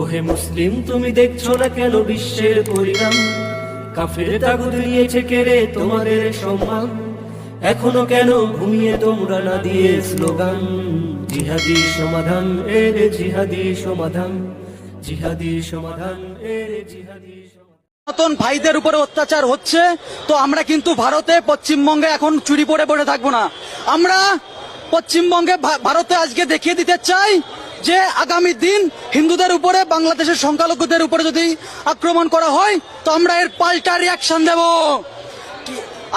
ওহে মুসলিম, তুমি দেখছ না কেন বিশ্বের পরিণাম? কাফের তাগুদ নিয়েছে কেড়ে তোমাদের সম্মান। এখনও কেন ঘুমিয়ে তোমরা না দিয়ে স্লোগান? জিহাদি সমাধান এর জিহাদি সমাধান। জিহাদি সমাধান এর জিহাদি সনাতন ভাইদের উপরে অত্যাচার হচ্ছে, তো আমরা কিন্তু ভারতে, পশ্চিমবঙ্গে এখন চুরি পড়ে পড়ে থাকব না। আমরা পশ্চিমবঙ্গে ভারতে আজকে দেখিয়ে দিতে চাই যে আগামী দিন হিন্দুদের উপরে, বাংলাদেশের সংখ্যালঘুদের উপরে যদি আক্রমণ করা হয়, তো আমরা এর পাল্টা রিয়াকশন দেব।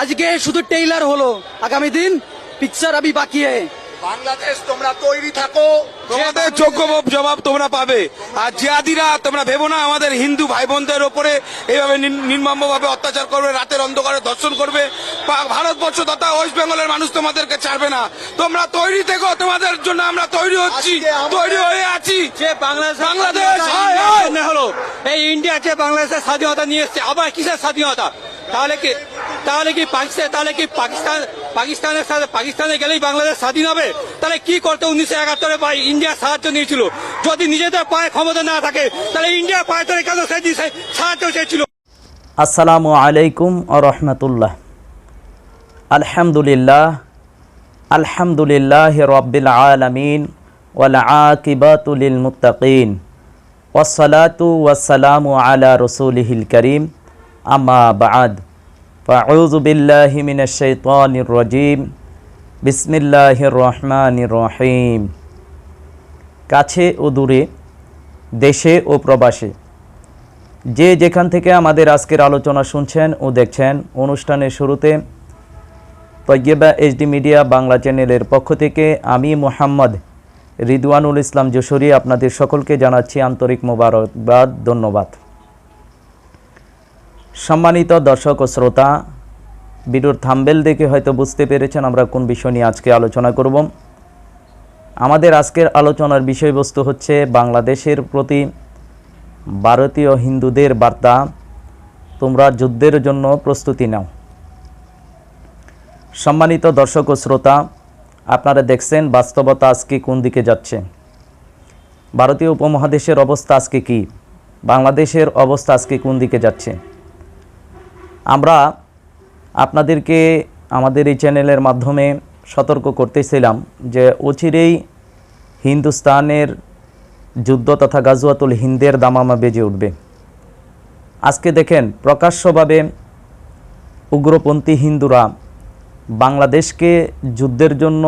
আজকে শুধু টেইলার হলো। আগামী দিন পিকচার আমি বাকি বাংলাদেশ তোমরা তৈরি থাকো। তোমাদের যোগ্য জবাব তোমরা পাবে। আর জিয়াদিরা তোমরা ভেবো না আমাদের হিন্দু ভাই বোনদের ওপরে এইভাবে নির্মম ভাবে অত্যাচার করবে রাতের অন্ধকারে দর্শন করবে। ভারতবর্ষ তথা ওয়েস্ট বেঙ্গলের মানুষ তোমাদেরকে ছাড়বে না। তোমরা তৈরি থেকো তোমাদের জন্য আমরা তৈরি হচ্ছি তৈরি হয়ে আছি। যে বাংলাদেশ বাংলাদেশ, হায়, হায়। হলো এই ইন্ডিয়া যে বাংলাদেশের স্বাধীনতা নিয়ে এসছে আবার কিসের স্বাধীনতা? তাহলে কি তাহলে কি পাকিস্তান তাহলে কি পাকিস্তান পাকিস্তানের সাথে পাকিস্তানে গেলেই বাংলাদেশ স্বাধীন হবে? তাহলে কি করতে উনিশশো একাত্তরে ইন্ডিয়া সাহায্য নিয়েছিল? যদি নিজেদের পায়ে ক্ষমতা না থাকে, তাহলে ইন্ডিয়া পায়ে ধরে কেন সাহায্য চেয়েছিল? আসসালামু আলাইকুম রহমতুল্লাহ। আলহামদুলিল্লাহ আলহামদুলিল্লাহ রব্বিল আলমিন ওয়াল আকিবাতুলিল মুত্তাকিন। ওয়াসসালাতু ওয়াসসালামু আলা রসুলিহিল করিম। আম্মা বাদ। ফাউযু বিল্লাহি মিনাশ শাইতানির রাজিম। বিসমিল্লাহির রহমানির রহিম। কাছে ও দূরে, দেশে ও প্রবাসে। যে যেখান থেকে আমাদের আজকের আলোচনা শুনছেন ও দেখছেন, অনুষ্ঠানের শুরুতে তৈয়বা এইচডি মিডিয়া বাংলা চ্যানেলের পক্ষ থেকে আমি মোহাম্মদ রিদওয়ানুল ইসলাম যশোরী আপনাদের সকলকে জানাচ্ছি আন্তরিক মোবারকবাদ, ধন্যবাদ। সম্মানিত দর্শক ও শ্রোতা ভিডিওর থাম্বেল দেখে হয়তো বুঝতে পেরেছেন আমরা কোন বিষয় নিয়ে আজকে আলোচনা করব। আমাদের আজকের আলোচনার বিষয়বস্তু হচ্ছে বাংলাদেশের প্রতি ভারতীয় হিন্দুদের বার্তা, তোমরা যুদ্ধের জন্য প্রস্তুতি নাও। সম্মানিত দর্শক ও শ্রোতা, আপনারা দেখছেন বাস্তবতা আজকে কোন দিকে যাচ্ছে? ভারতীয় উপমহাদেশের অবস্থা আজকে কি? বাংলাদেশের অবস্থা আজকে কোন দিকে যাচ্ছে? আমরা আপনাদেরকে আমাদের এই চ্যানেলের মাধ্যমে সতর্ক করতেছিলাম যে অচিরেই হিন্দুস্তানের যুদ্ধ তথা গাজুয়াতুল হিন্দের দামামা বেজে উঠবে। আজকে দেখেন প্রকাশ্যভাবে উগ্রপন্থী হিন্দুরা বাংলাদেশকে যুদ্ধের জন্য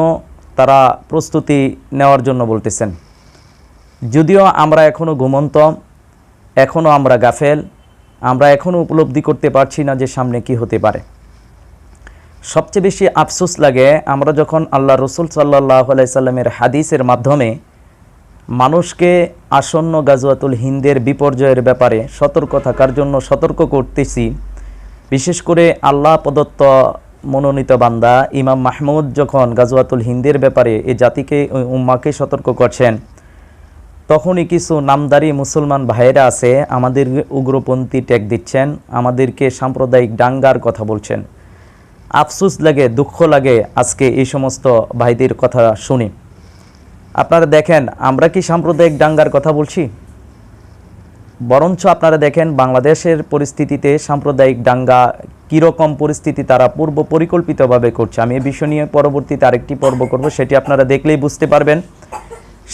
তারা প্রস্তুতি নেওয়ার জন্য বলতেছেন। যদিও আমরা এখনও ঘুমন্ত এখনও আমরা গাফেল আমরা এখনও উপলব্ধি করতে পারছি না যে সামনে কি হতে পারে। সবচেয়ে বেশি আফসোস লাগে আমরা যখন আল্লাহ রসুল সাল্লাহ আলাইসাল্লামের হাদিসের মাধ্যমে মানুষকে আসন্ন গাজওয়াতুল হিন্দের বিপর্যয়ের ব্যাপারে সতর্ক থাকার জন্য সতর্ক করতেছি, বিশেষ করে আল্লাহ প্রদত্ত মনোনীত বান্দা ইমাম মাহমুদ যখন গাজওয়াতুল হিন্দের ব্যাপারে এই জাতিকে উম্মাকে সতর্ক করছেন তখনই কিছু নামদারি মুসলমান ভাইয়েরা আছে, আমাদের উগ্রপন্থী ট্যাগ দিচ্ছেন, আমাদেরকে সাম্প্রদায়িক ডাঙ্গার কথা বলছেন। আফসুস লাগে, দুঃখ লাগে আজকে এই সমস্ত ভাইদের কথা শুনি। আপনারা দেখেন, আমরা কি সাম্প্রদায়িক ডাঙ্গার কথা বলছি? বরঞ্চ আপনারা দেখেন, বাংলাদেশের পরিস্থিতিতে সাম্প্রদায়িক দাঙ্গা কীরকম পরিস্থিতি তারা পূর্ব পরিকল্পিতভাবে করছে। আমি এই বিষয় নিয়ে পরবর্তীতে আরেকটি পর্ব করব, সেটি আপনারা দেখলেই বুঝতে পারবেন।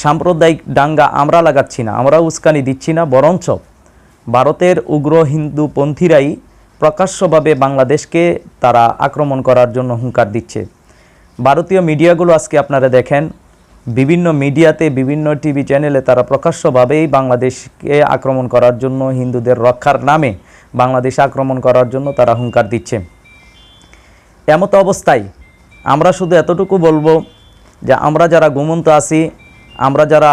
সাম্প্রদায়িক দাঙ্গা আমরা লাগাচ্ছি না আমরা উস্কানি দিচ্ছি না, বরঞ্চ ভারতের উগ্র হিন্দুপন্থীরাই প্রকাশ্যভাবে বাংলাদেশকে তারা আক্রমণ করার জন্য হুঙ্কার দিচ্ছে। ভারতীয় মিডিয়াগুলো আজকে আপনারা দেখেন, বিভিন্ন মিডিয়াতে, বিভিন্ন টিভি চ্যানেলে তারা প্রকাশ্যভাবেই বাংলাদেশকে আক্রমণ করার জন্য, হিন্দুদের রক্ষার নামে বাংলাদেশে আক্রমণ করার জন্য তারা হুঙ্কার দিচ্ছে। এমত অবস্থায় আমরা শুধু এতটুকু বলব যে আমরা যারা ঘুমন্ত আছি আমরা যারা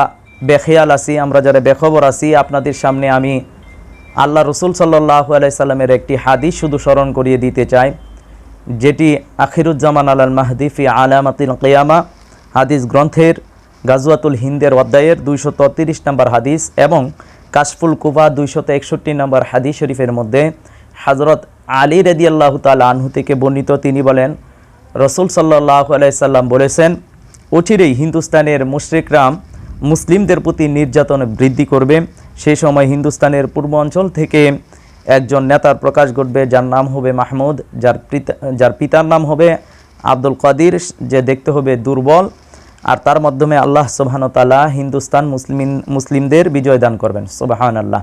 বেখেয়াল আছি, আমরা যারা বেখবর আছি, আপনাদের সামনে আমি আল্লাহ রসুল সাল্লাহ আলাইসাল্লামের একটি হাদিস শুধু স্মরণ করিয়ে দিতে চাই, যেটি আখিরুজ্জামান আলাল মাহদিফি আলামাতিল কেয়ামা, হাদিস গ্রন্থের গাজওয়াতুল হিন্দের অধ্যায়ের দুইশত তিরিশ নম্বর হাদিস এবং কাশফুল কুবা দুইশত একষট্টি নম্বর হাদিস শরীফের মধ্যে হজরত আলী রেদি তাল আনহু থেকে বর্ণিত। তিনি বলেন, রসুল সাল্লাহ আলাইসাল্লাম বলেছেন অচিরেই হিন্দুস্তানের মুশরিকরাম মুসলিমদের প্রতি নির্যাতন বৃদ্ধি করবে। সেই সময় হিন্দুস্তানের পূর্ব অঞ্চল থেকে একজন নেতার প্রকাশ ঘটবে, যার নাম হবে মাহমুদ, যার পিতা যার পিতার নাম হবে আব্দুল কাদির, যে দেখতে হবে দুর্বল। আর তার মাধ্যমে আল্লাহ সুবহান তালা হিন্দুস্তান মুসলিম মুসলিমদের বিজয় দান করবেন। সোবাহান আল্লাহ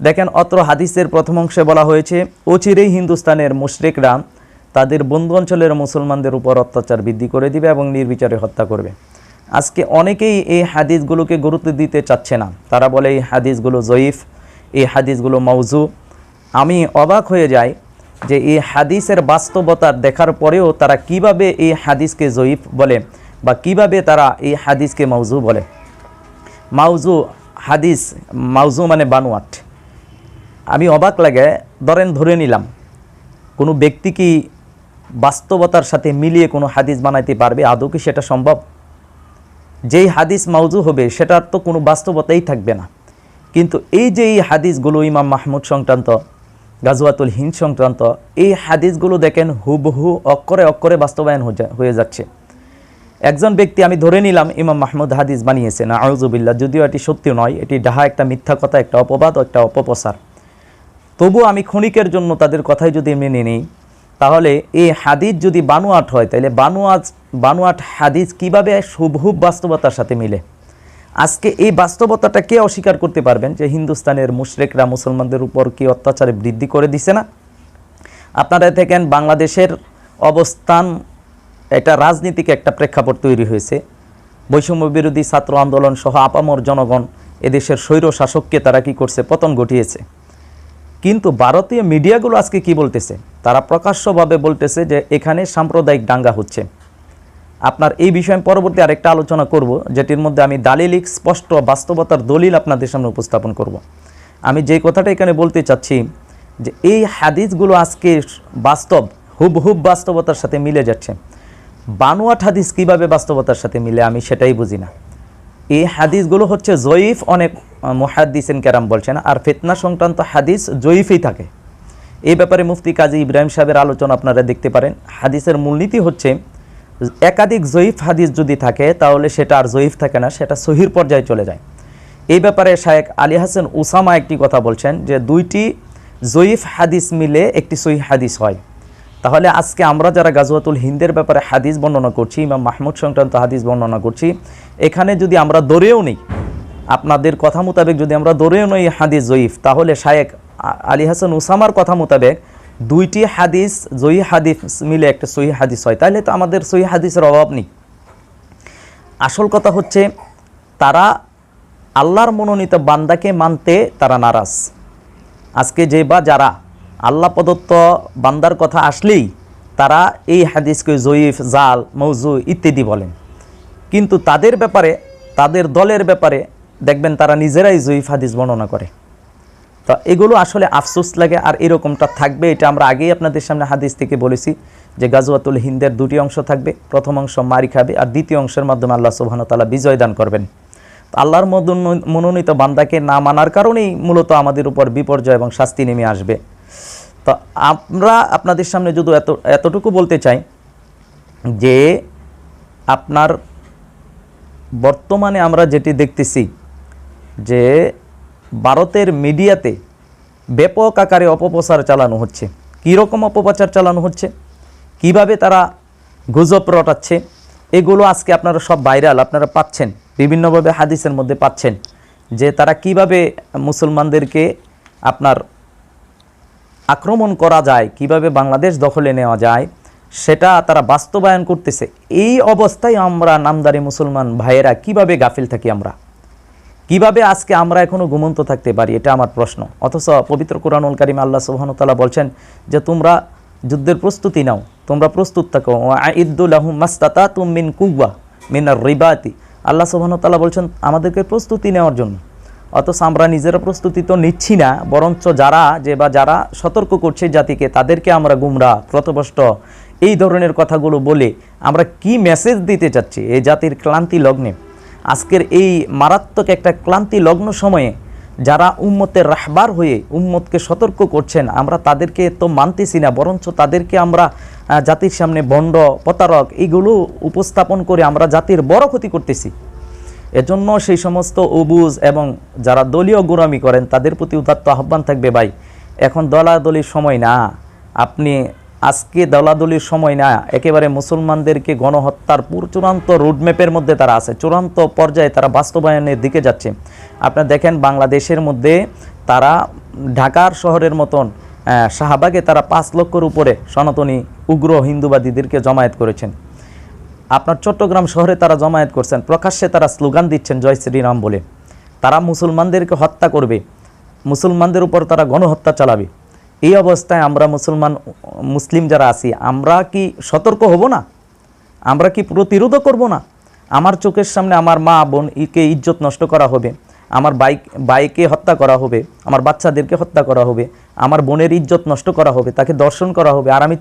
দেখেন, অত্র হাদিসের প্রথম অংশে বলা হয়েছে, অচিরেই হিন্দুস্তানের মুশরিকরা তাদের বন্ধু অঞ্চলের মুসলমানদের উপর অত্যাচার বৃদ্ধি করে দিবে এবং নির্বিচারে হত্যা করবে। আজকে অনেকেই এই হাদিসগুলোকে গুরুত্ব দিতে চাচ্ছে না। তারা বলে, এই হাদিসগুলো জয়ীফ, এই হাদিসগুলো মৌজু আমি অবাক হয়ে যাই যে এই হাদিসের বাস্তবতা দেখার পরেও তারা কীভাবে এই হাদিসকে জয়ীফ বলে বা কীভাবে তারা এই হাদিসকে মৌজু বলে। মাউজু হাদিস মাউজু মানে বানোয়াট। আমি অবাক লাগে, ধরেন ধরে নিলাম, কোনো ব্যক্তি কি বাস্তবতার সাথে মিলিয়ে কোনো হাদিস বানাইতে পারবে? আদৌ কি সেটা সম্ভব? যেই হাদিস মাউজু হবে, সেটার তো কোনো বাস্তবতাই থাকবে না। কিন্তু এই যে এই হাদিসগুলো ইমাম মাহমুদ সংক্রান্ত, গাজওয়াতুল হিন্দ সংক্রান্ত, এই হাদিসগুলো দেখেন হুবহু অক্ষরে অক্ষরে বাস্তবায়ন হয়ে যাচ্ছে। একজন ব্যক্তি আমি ধরে নিলাম, ইমাম মাহমুদ হাদিস বানিয়েছে না আউজুবিল্লা যদিও এটি সত্যি নয়, এটি ডাহা একটা মিথ্যা কথা, একটা অপবাদ, একটা অপপ্রচার। তবু আমি ক্ষণিকের জন্য তাদের কথাই যদি মেনে নিই তাহলে এই হাদিস যদি বানুয়াট হয় তাহলে বানুয়াট বানুয়াট হাদিস কীভাবে শুভহুব বাস্তবতার সাথে মিলে? আজকে এই বাস্তবতাটা কে অস্বীকার করতে পারবেন যে হিন্দুস্তানের মুশরেকরা মুসলমানদের উপর কি অত্যাচারে বৃদ্ধি করে দিছে না? আপনারা দেখেন বাংলাদেশের অবস্থান, একটা রাজনীতিক একটা প্রেক্ষাপট তৈরি হয়েছে। বৈষম্য বিরোধী ছাত্র আন্দোলন সহ আপামর জনগণ এদেশের স্বৈর শাসককে তারা কি করছে? পতন ঘটিয়েছে। কিন্তু ভারতীয় মিডিয়াগুলো আজকে কি বলতেছে? তারা প্রকাশ্যভাবে বলতেছে যে এখানে সাম্প্রদায়িক দাঙ্গা হচ্ছে। আপনার এই বিষয়ে পরবর্তী আরেকটা আলোচনা করব, যেটির মধ্যে আমি দালিলিক, স্পষ্ট বাস্তবতার দলিল আপনাদের সামনে উপস্থাপন করব। আমি যে কথাটা এখানে বলতে চাচ্ছি, যে এই হাদিসগুলো আজকে বাস্তব, হুবহুব বাস্তবতার সাথে মিলে যাচ্ছে। বানোয়াট হাদিস কীভাবে বাস্তবতার সাথে মিলে আমি সেটাই বুঝি না। এই হাদিসগুলো হচ্ছে জয়ীফ, অনেক মুহাদ্দিসিন কেরাম বলছেন, আর ফিতনা সংক্রান্ত হাদিস জয়ীফই থাকে। এই ব্যাপারে মুফতি কাজী ইব্রাহিম সাহেবের আলোচনা আপনারা দেখতে পারেন। হাদিসের মূলনীতি হচ্ছে, একাধিক জয়ীফ হাদিস যদি থাকে, তাহলে সেটা আর জয়ীফ থাকে না, সেটা সহির পর্যায়ে চলে যায়। এই ব্যাপারে শায়েক আলী হাসান উসামা একটি কথা বলছেন যে, দুইটি জয়ীফ হাদিস মিলে একটি সহি হাদিস হয়। তাহলে আজকে আমরা যারা গাজওয়াতুল হিন্দের ব্যাপারে হাদিস বর্ণনা করছি, ইমাম মাহমুদ সংক্রান্ত হাদিস বর্ণনা করছি, এখানে যদি আমরা দৌড়েও নেই, আপনাদের কথা মোতাবেক যদি আমরা দৌড়েও নেই হাদিস জয়ীফ, তাহলে শায়েক আলী হাসান উসামার কথা মোতাবেক দুইটি হাদিস জয়ী হাদিস মিলে একটা সহি হাদিস হয়। তাহলে তো আমাদের সহি হাদিসের অভাব নেই। আসল কথা হচ্ছে, তারা আল্লাহর মনোনীত বান্দাকে মানতে তারা নারাজ। আজকে যে বা যারা আল্লাহ প্রদত্ত বান্দার কথা আসলেই তারা এই হাদিসকে জয়ীফ, জাল, মৌজু ইত্যাদি বলেন। কিন্তু তাদের ব্যাপারে, তাদের দলের ব্যাপারে দেখবেন তারা নিজেরাই জয়ীফ হাদিস বর্ণনা করে। তো এগুলো আসলে আফসোস লাগে আর এরকমটা থাকবে, এটা আমরা আগেই আপনাদের সামনে হাদিস থেকে বলেছি যে গাজওয়াতুল হিন্দের দুটি অংশ থাকবে, প্রথম অংশ মারি খাবে আর দ্বিতীয় অংশের মাধ্যমে আল্লাহ ওয়া বিজয় দান করবেন। আল্লাহর মনোনীত বান্দাকে না মানার কারণেই মূলত আমাদের উপর বিপর্যয় এবং শাস্তি নেমে আসবে। তো আমরা আপনাদের সামনে যদি এত, এতটুকু বলতে চাই যে আপনার বর্তমানে আমরা যেটি দেখতেছি যে ভারতের মিডিয়াতে ব্যাপক আকারে অপপ্রচার চালানো হচ্ছে। কী রকম অপপ্রচার চালানো হচ্ছে? কীভাবে তারা গুজব রটাচ্ছে? এগুলো আজকে আপনারা সব ভাইরাল, আপনারা পাচ্ছেন, বিভিন্নভাবে হাদিসের মধ্যে পাচ্ছেন যে তারা কীভাবে মুসলমানদেরকে আপনার আক্রমণ করা যায়, কীভাবে বাংলাদেশ দখলে নেওয়া যায়, সেটা তারা বাস্তবায়ন করতেছে। এই অবস্থায় আমরা নামদারি মুসলমান ভাইয়েরা কীভাবে গাফিল থাকি আমরা? কীভাবে আজকে আমরা এখনও ঘুমন্ত থাকতে পারি? এটা আমার প্রশ্ন। অথচ পবিত্র কোরআনুল কারিম আল্লাহ সুবহানাহু তাআলা বলছেন যে, তোমরা যুদ্ধের প্রস্তুতি নাও, তোমরা প্রস্তুত থাকো। আইদুল্লাহুম মাস্তাতা তুম মিন কুব্বা মিনার রিবাতি। আল্লাহ সুবহানাহু তাআলা বলছেন, আমাদেরকে প্রস্তুতি নেওয়ার জন্য। অথচ আমরা নিজেরা প্রস্তুতি তো নিচ্ছি না, বরঞ্চ যারা যে বা যারা সতর্ক করছে জাতিকে, তাদেরকে আমরা গুমরা প্রতবষ্ট এই ধরনের কথাগুলো বলে আমরা কি মেসেজ দিতে চাচ্ছি এই জাতির ক্লান্তি লগ্নে? আজকের এই মারাত্মক একটা ক্লান্তি লগ্ন সময়ে যারা উম্মতের রাহবার হয়ে উম্মতকে সতর্ক করছেন, আমরা তাদেরকে তো মানতেছি না, বরঞ্চ তাদেরকে আমরা জাতির সামনে বন্ড, প্রতারক এইগুলো উপস্থাপন করে আমরা জাতির বড় ক্ষতি করতেছি। এজন্য সেই সমস্ত অবুজ এবং যারা দলীয় গোরামি করেন, তাদের প্রতি উদাত্ত আহ্বান থাকবে, ভাই, এখন দলাদলির সময় না। আপনি আজকে দলাদলির সময় না। একেবারে মুসলমানদেরকে গণহত্যার পুর চূড়ান্ত রোডম্যাপের মধ্যে তারা আছে। চূড়ান্ত পর্যায়ে তারা বাস্তবায়নের দিকে যাচ্ছে। আপনারা দেখেন বাংলাদেশের মধ্যে তারা ঢাকার শহরের মতন শাহবাগে তারা পাঁচ লক্ষর উপরে সনাতনী উগ্র হিন্দুবাদীদেরকে জমায়েত করেছেন। আপনার চট্টগ্রাম শহরে তারা জমায়েত করছেন। প্রকাশ্যে তারা স্লোগান দিচ্ছেন, জয় শ্রীরাম বলে। তারা মুসলমানদেরকে হত্যা করবে। মুসলমানদের উপর তারা গণহত্যা চালাবে। এই অবস্থায় আমরা মুসলমান, মুসলিম যারা আছি, আমরা কি সতর্ক হব না? আমরা কি প্রতিরোধও করব না? আমার চোখের সামনে আমার মা বোন ইকে ইজ্জত নষ্ট করা হবে? আমার বাইক বাইকে হত্যা করা হবে? আমার বাচ্চাদেরকে হত্যা করা হবে? আমার বোনের ইজ্জত নষ্ট করা হবে? তাকে দর্শন করা হবে? আর আমি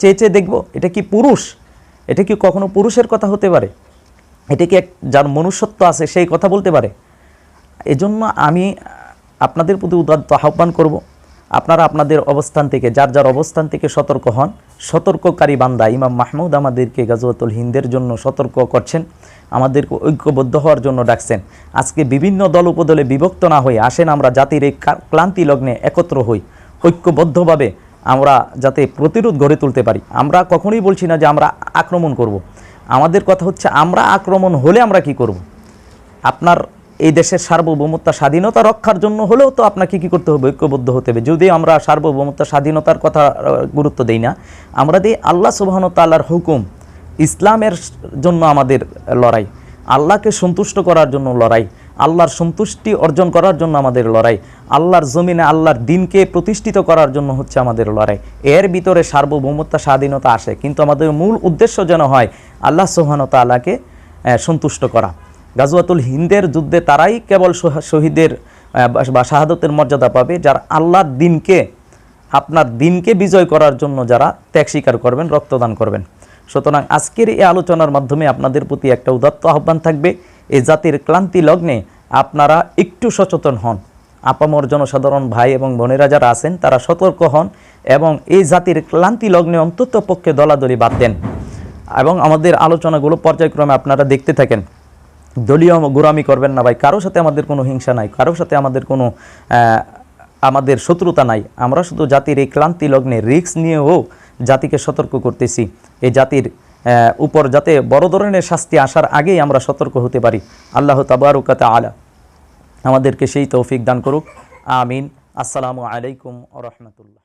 চেয়ে চেয়ে দেখব, এটা কি পুরুষ? এটা কি কখনো পুরুষের কথা হতে পারে? এটা কি এক, যার মনুষ্যত্ব আছে সেই কথা বলতে পারে? এজন্য আমি আপনাদের প্রতি উদাত্ত আহ্বান করব, আপনারা আপনাদের অবস্থান থেকে, যার যার অবস্থান থেকে সতর্ক হন। সতর্ককারী বান্দা ইমাম মাহমুদ আমাদেরকে গাজওয়াতুল হিন্দের জন্য সতর্ক করছেন, আমাদেরকে ঐক্যবদ্ধ হওয়ার জন্য ডাকছেন। আজকে বিভিন্ন দল উপদলে বিভক্ত না হয়ে আসেন আমরা জাতির এই ক্লান্তি লগ্নে একত্র হই, ঐক্যবদ্ধভাবে আমরা যাতে প্রতিরোধ গড়ে তুলতে পারি আমরা কখনোই বলছি না যে আমরা আক্রমণ করব। আমাদের কথা হচ্ছে আমরা আক্রমণ হলে আমরা কি করব। আপনার এই দেশের সার্বভৌমত্ব স্বাধীনতা রক্ষার জন্য হলেও তো আপনাকে কী করতে হবে ঐক্যবদ্ধ হতে হবে যদি আমরা সার্বভৌমত্ব স্বাধীনতার কথা গুরুত্ব দেই না, আমরা দিই আল্লাহ সুবাহন তাল্লার হুকুম, ইসলামের জন্য আমাদের লড়াই, আল্লাহকে সন্তুষ্ট করার জন্য লড়াই আল্লাহর সন্তুষ্টি অর্জন করার জন্য আমাদের লড়াই। আল্লাহর জমিনে আল্লাহর দিনকে প্রতিষ্ঠিত করার জন্য হচ্ছে আমাদের লড়াই। এর ভিতরে সার্বভৌমত্ব, স্বাধীনতা আসে। কিন্তু আমাদের মূল উদ্দেশ্য যেন হয় আল্লাহ সুবহানাহু তাআলাকে সন্তুষ্ট করা। গাজওয়াতুল হিন্দের যুদ্ধে তারাই কেবল শহীদের বা শাহাদতের মর্যাদা পাবে, যারা আল্লাহর দিনকে, আপনার দিনকে বিজয় করার জন্য যারা ত্যাগ স্বীকার করবেন, রক্তদান করবেন। সুতরাং আজকের এই আলোচনার মাধ্যমে আপনাদের প্রতি একটা উদাত্ত আহ্বান থাকবে। এই জাতির ক্লান্তি লগ্নে আপনারা একটু সচেতন হন। আপামর জনসাধারণ ভাই এবং বোনেরা যারা আছেন, তারা সতর্ক হন এবং এই জাতির ক্লান্তি লগ্নে অন্তত পক্ষে দলাদলি বাদ দেন। এবং আমাদের আলোচনাগুলো পর্যায়ক্রমে আপনারা দেখতে থাকেন। দলীয় গোরামি করবেন না ভাই কারোর সাথে আমাদের কোনো হিংসা নাই কারোর সাথে আমাদের কোনো আমাদের শত্রুতা নাই। আমরা শুধু জাতির এই ক্লান্তি লগ্নে রিস্ক নিয়েও জাতিকে সতর্ক করতেছি। এই জাতির উপর যাতে বড় ধরনের শাস্তি আসার আগেই আমরা সতর্ক হতে পারি। আল্লাহ তাবারুকাতা আলা আমাদেরকে সেই তৌফিক দান করুক। আমিন। আসসালামু আলাইকুম রহমতুল্লাহ।